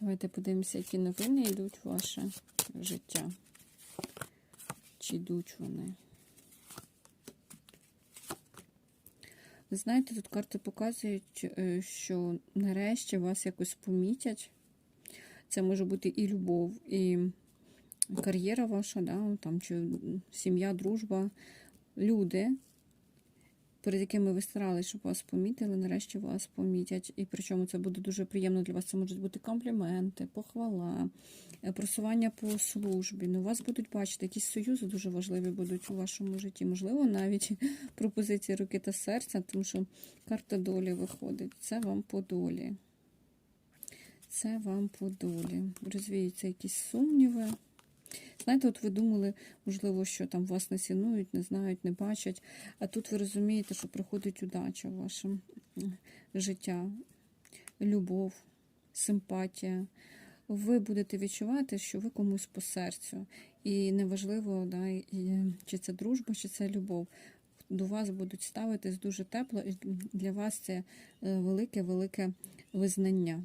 Давайте подивимося, які новини йдуть в ваше життя. Чи йдуть вони? Ви знаєте, тут карти показують, е, що нарешті вас якось помітять. Це може бути і любов, і кар'єра ваша, да, там, чи сім'я, дружба, люди, перед якими ви старалися, щоб вас помітили, нарешті вас помітять. І причому це буде дуже приємно для вас. Це можуть бути компліменти, похвала, е, просування по службі. Ну, вас будуть бачити, якісь союзи дуже важливі будуть у вашому житті. Можливо, навіть пропозиції руки та серця, тому що карта долі виходить. Це вам по долі. Це вам по долі. Розвіються якісь сумніви. Знаєте, от ви думали, можливо, що там вас не цінують, не знають, не бачать. А тут ви розумієте, що приходить удача в ваше життя, любов, симпатія. Ви будете відчувати, що ви комусь по серцю. І неважливо, да, чи це дружба, чи це любов. До вас будуть ставитись дуже тепло, і для вас це велике-велике визнання.